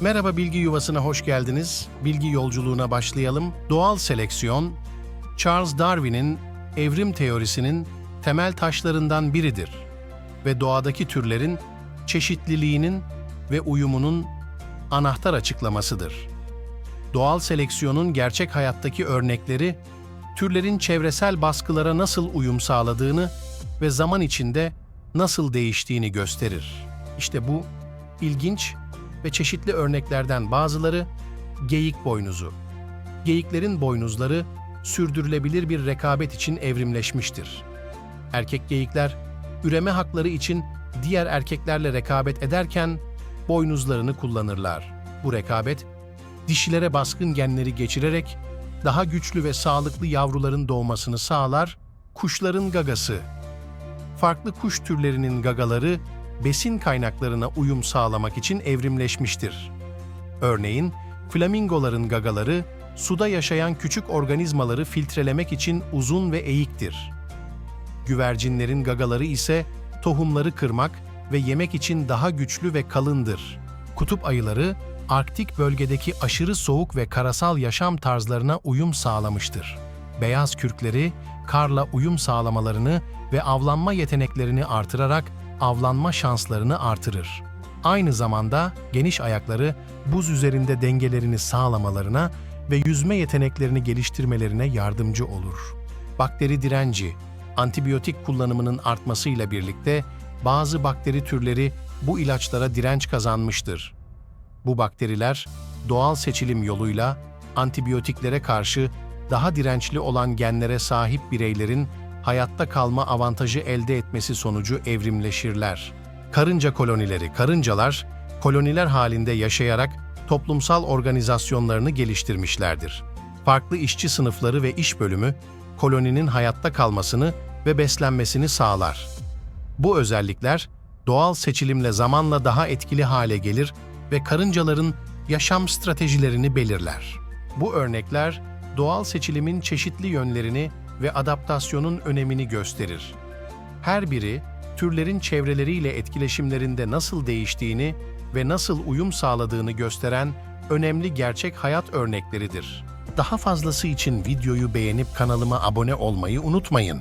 Merhaba bilgi yuvasına hoş geldiniz. Bilgi yolculuğuna başlayalım. Doğal seleksiyon, Charles Darwin'in evrim teorisinin temel taşlarından biridir ve doğadaki türlerin çeşitliliğinin ve uyumunun anahtar açıklamasıdır. Doğal seleksiyonun gerçek hayattaki örnekleri, türlerin çevresel baskılara nasıl uyum sağladığını ve zaman içinde nasıl değiştiğini gösterir. İşte bu ilginç ve çeşitli örneklerden bazıları geyik boynuzu. Geyiklerin boynuzları sürdürülebilir bir rekabet için evrimleşmiştir. Erkek geyikler üreme hakları için diğer erkeklerle rekabet ederken boynuzlarını kullanırlar. Bu rekabet dişilere baskın genleri geçirerek daha güçlü ve sağlıklı yavruların doğmasını sağlar. Kuşların gagası farklı kuş türlerinin gagaları besin kaynaklarına uyum sağlamak için evrimleşmiştir. Örneğin, flamingoların gagaları suda yaşayan küçük organizmaları filtrelemek için uzun ve eğiktir. Güvercinlerin gagaları ise tohumları kırmak ve yemek için daha güçlü ve kalındır. Kutup ayıları, Arktik bölgedeki aşırı soğuk ve karasal yaşam tarzlarına uyum sağlamıştır. Beyaz kürkleri, karla uyum sağlamalarını ve avlanma yeteneklerini artırarak avlanma şanslarını artırır. Aynı zamanda geniş ayakları buz üzerinde dengelerini sağlamalarına ve yüzme yeteneklerini geliştirmelerine yardımcı olur. Bakteri direnci, antibiyotik kullanımının artmasıyla birlikte bazı bakteri türleri bu ilaçlara direnç kazanmıştır. Bu bakteriler doğal seçilim yoluyla antibiyotiklere karşı daha dirençli olan genlere sahip bireylerin hayatta kalma avantajı elde etmesi sonucu evrimleşirler. Karınca kolonileri, karıncalar, koloniler halinde yaşayarak toplumsal organizasyonlarını geliştirmişlerdir. Farklı işçi sınıfları ve iş bölümü, koloninin hayatta kalmasını ve beslenmesini sağlar. Bu özellikler, doğal seçilimle zamanla daha etkili hale gelir ve karıncaların yaşam stratejilerini belirler. Bu örnekler, doğal seçilimin çeşitli yönlerini ve adaptasyonun önemini gösterir. Her biri, türlerin çevreleriyle etkileşimlerinde nasıl değiştiğini ve nasıl uyum sağladığını gösteren önemli gerçek hayat örnekleridir. Daha fazlası için videoyu beğenip kanalıma abone olmayı unutmayın.